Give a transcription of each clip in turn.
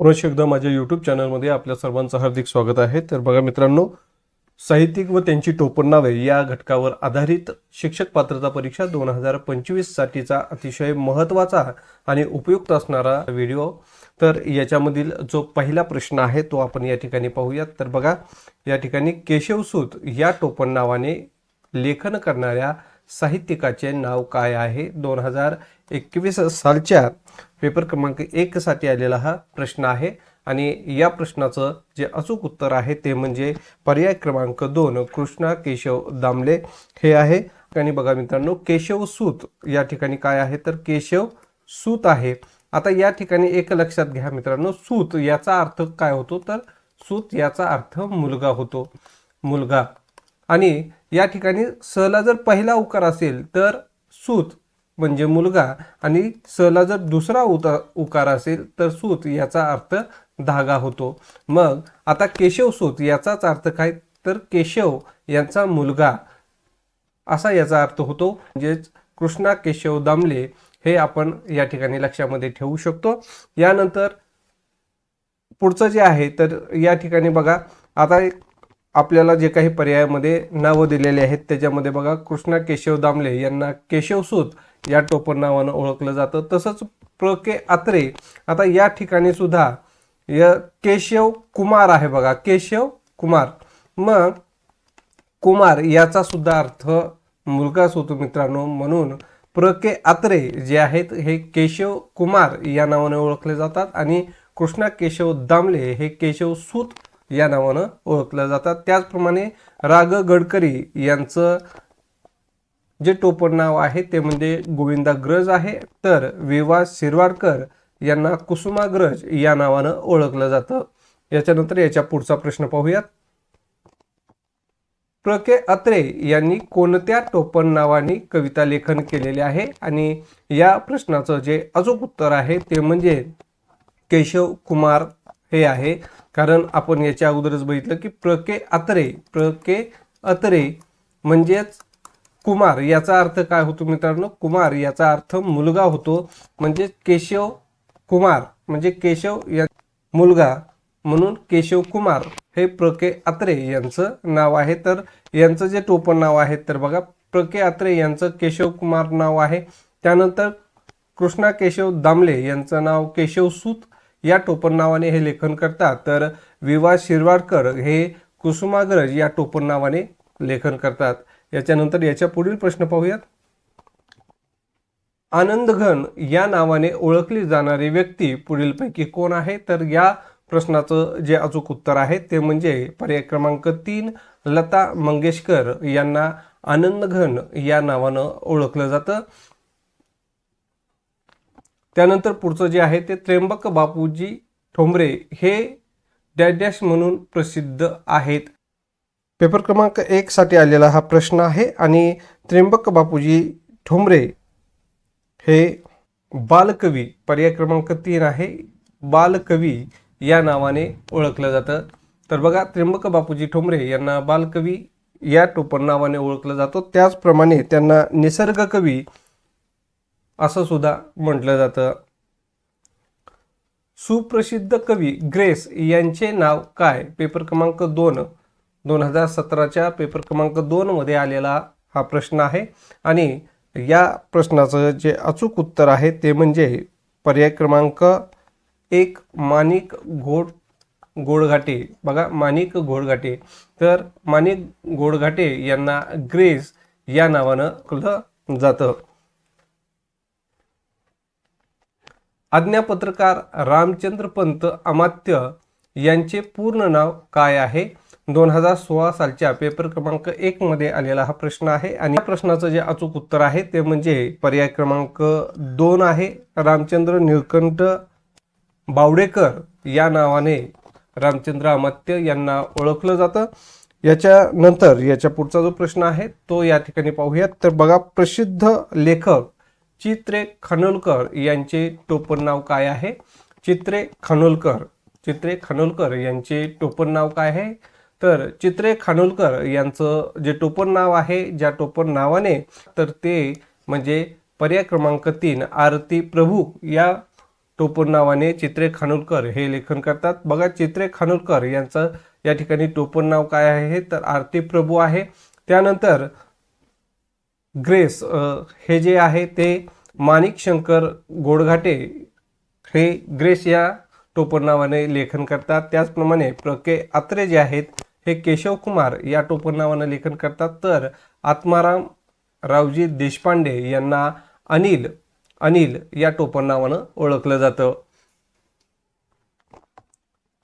पुनश्च एकदा माझ्या यूट्यूब चॅनलमध्ये आपल्या सर्वांचं हार्दिक स्वागत आहे. तर बघा मित्रांनो साहित्यिक व त्यांची टोपण नावे या घटकावर आधारित शिक्षक पात्रता परीक्षा दोन हजार पंचवीस साठीचा अतिशय महत्त्वाचा आणि उपयुक्त असणारा व्हिडिओ तर याच्यामधील जो पहिला प्रश्न आहे तो आपण या ठिकाणी पाहूयात. तर बघा या ठिकाणी केशवसूत या टोपण नावाने लेखन करणाऱ्या साहित्यिकाचे नाव काय आहे? दोन हजार एकवीस सालच्या पेपर क्रमांक एकसाठी आलेला हा प्रश्न आहे. आणि या प्रश्नाचं जे अचूक उत्तर आहे ते म्हणजे पर्याय क्रमांक दोन कृष्णा केशव दामले हे आहे. आणि बघा मित्रांनो केशव सूत या ठिकाणी काय आहे? तर केशव सूत आहे. आता या ठिकाणी एक लक्षात घ्या मित्रांनो सूत याचा अर्थ काय होतो? तर सूत याचा अर्थ मुलगा होतो. मुलगा आणि या ठिकाणी सला जर पहिला उकार असेल तर सूत म्हणजे मुलगा आणि सला जर दुसरा उता उकार असेल तर सूत याचा अर्थ धागा होतो. मग आता केशव सूत याचाच अर्थ काय? तर केशव यांचा मुलगा असा याचा अर्थ होतो. म्हणजेच कृष्णा केशव दामले हे आपण या ठिकाणी लक्षामध्ये ठेवू शकतो. यानंतर पुढचं जे आहे तर या ठिकाणी बघा. आता एक आपल्याला जे काही पर्यायामध्ये नावं दिलेले आहेत त्याच्यामध्ये बघा कृष्णा केशव दामले यांना केशवसूत या टोपण नावानं ओळखलं जातं. तसंच प्र. के. आत्रे आता या ठिकाणी सुद्धा य. केशव कुमार आहे बघा. केशव कुमार. मग कुमार याचा सुद्धा अर्थ मुलगाच होतो मित्रांनो म्हणून प्र. के. आत्रे जे आहेत हे केशव कुमार या नावाने ओळखले जातात आणि कृष्णा केशव दामले हे केशव सूत या नावानं ओळखलं जातात. त्याचप्रमाणे राग गडकरी यांचं जे टोपण नाव आहे ते म्हणजे गोविंदाग्रज आहे. तर विवा शिरवाडकर यांना कुसुमाग्रज या नावानं ओळखलं जातं. याच्यानंतर याच्या पुढचा प्रश्न पाहूयात. प्र के अत्रे यांनी कोणत्या टोपण नावाने कविता लेखन केलेले आहे? आणि या प्रश्नाचं जे अचूक उत्तर आहे ते म्हणजे केशव कुमार हे आहे. कारण आपण याच्या अगोदरच बघितलं की प्र के अत्रे प्र के अत्रे म्हणजेच कुमार याचा अर्थ काय होतो मित्रांनो? कुमार याचा अर्थ मुलगा होतो. म्हणजे केशव कुमार म्हणजे केशव या मुलगा म्हणून केशव कुमार हे प्र के अत्रे यांचं नाव आहे. तर यांचं जे टोपण नाव आहे तर बघा प्र के अत्रे यांचं केशव कुमार नाव आहे. त्यानंतर कृष्णा केशव दामले यांचं नाव केशव सूत या टोपण नावाने हे लेखन करतात. तर विवा शिरवाडकर हे कुसुमाग्रज या टोपण नावाने लेखन करतात. याच्यानंतर याच्या पुढील प्रश्न पाहूयात. आनंदघन या नावाने ओळखली जाणारी व्यक्ती पुढीलपैकी कोण आहे? तर या प्रश्नाचं जे अचूक उत्तर आहे ते म्हणजे पर्याय क्रमांक तीन लता मंगेशकर यांना आनंदघन या नावानं ओळखलं जातं. त्यानंतर पुढचं जे आहे ते त्र्यंबक बापूजी ठोंबरे हे डॅश डॅश म्हणून प्रसिद्ध आहेत. पेपर क्रमांक एक साठी आलेला हा प्रश्न आहे आणि त्र्यंबक बापूजी ठोंबरे हे बालकवी पर्याय क्रमांक तीन आहे. बालकवी या नावाने ओळखलं जातं. तर बघा त्र्यंबक बापूजी ठोंबरे यांना बालकवी या टोपण नावाने ओळखलं जातो. त्याचप्रमाणे त्यांना निसर्गकवी असं सुद्धा म्हटलं जातं. सुप्रसिद्ध कवी ग्रेस यांचे नाव काय? पेपर क्रमांक दोन दोन हजार सतराच्या पेपर क्रमांक दोनमध्ये आलेला हा प्रश्न आहे. आणि या प्रश्नाचं जे अचूक उत्तर आहे ते म्हणजे पर्याय क्रमांक एक माणिक घोड गोडघाटे बघा माणिक घोडघाटे. तर माणिक घोडघाटे यांना ग्रेस या नावानं कळलं जातं. आज्ञापत्रकार रामचंद्र पंत अमात्य यांचे पूर्ण नाव काय आहे? दोन हजार सोळा सालच्या पेपर क्रमांक एक मध्ये आलेला हा प्रश्न आहे आणि या प्रश्नाचं जे अचूक उत्तर आहे ते म्हणजे पर्याय क्रमांक दोन आहे. रामचंद्र निळकंठ बावडेकर या नावाने रामचंद्र अमात्य यांना ओळखलं जातं. याच्यानंतर याच्या पुढचा जो प्रश्न आहे तो या ठिकाणी पाहूयात. तर बघा प्रसिद्ध लेखक चित्रे खानोलकर यांचे टोपण नाव काय आहे? चित्रे खानोलकर चित्रे खानोलकर यांचे टोपण नाव काय आहे? तर चित्रे खानोलकर यांचं जे टोपण नाव आहे ज्या टोपण नावाने तर ते म्हणजे पर्याय क्रमांक तीन आरती प्रभू या टोपण नावाने चित्रे खानोलकर हे लेखन करतात. बघा चित्रे खानोलकर यांचं या ठिकाणी टोपण नाव काय आहे? तर आरती प्रभू आहे. त्यानंतर ग्रेस हे जे आहे ते माणिक शंकर गोडघाटे हे ग्रेस या टोपण नावाने लेखन करतात. त्याचप्रमाणे प्र. के. आत्रे जे आहेत हे केशव कुमार या टोपण नावाने लेखन करतात. तर आत्माराम रावजी देशपांडे यांना अनिल अनिल या टोपण नावानं ओळखलं जातं.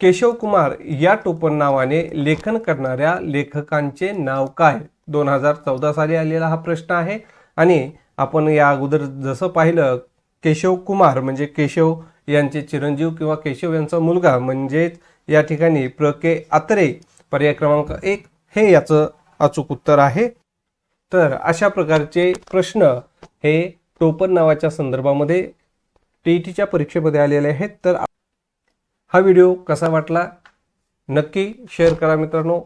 केशव कुमार या टोपण नावाने लेखन करणाऱ्या लेखकांचे नाव काय? दोन हजार चौदा साली आलेला हा प्रश्न आहे. आणि आपण या अगोदर जसं पाहिलं केशव कुमार म्हणजे केशव यांचे चिरंजीव किंवा केशव यांचा मुलगा म्हणजेच या ठिकाणी प्र. के. आत्रे पर्याय क्रमांक एक. हे याचं अचूक उत्तर आहे. तर अशा प्रकारचे प्रश्न हे टोपण नावाच्या संदर्भामध्ये टी ई टीच्या परीक्षेमध्ये आलेले आहेत. तर हा व्हिडिओ कसा वाटला नक्की शेअर करा मित्रांनो.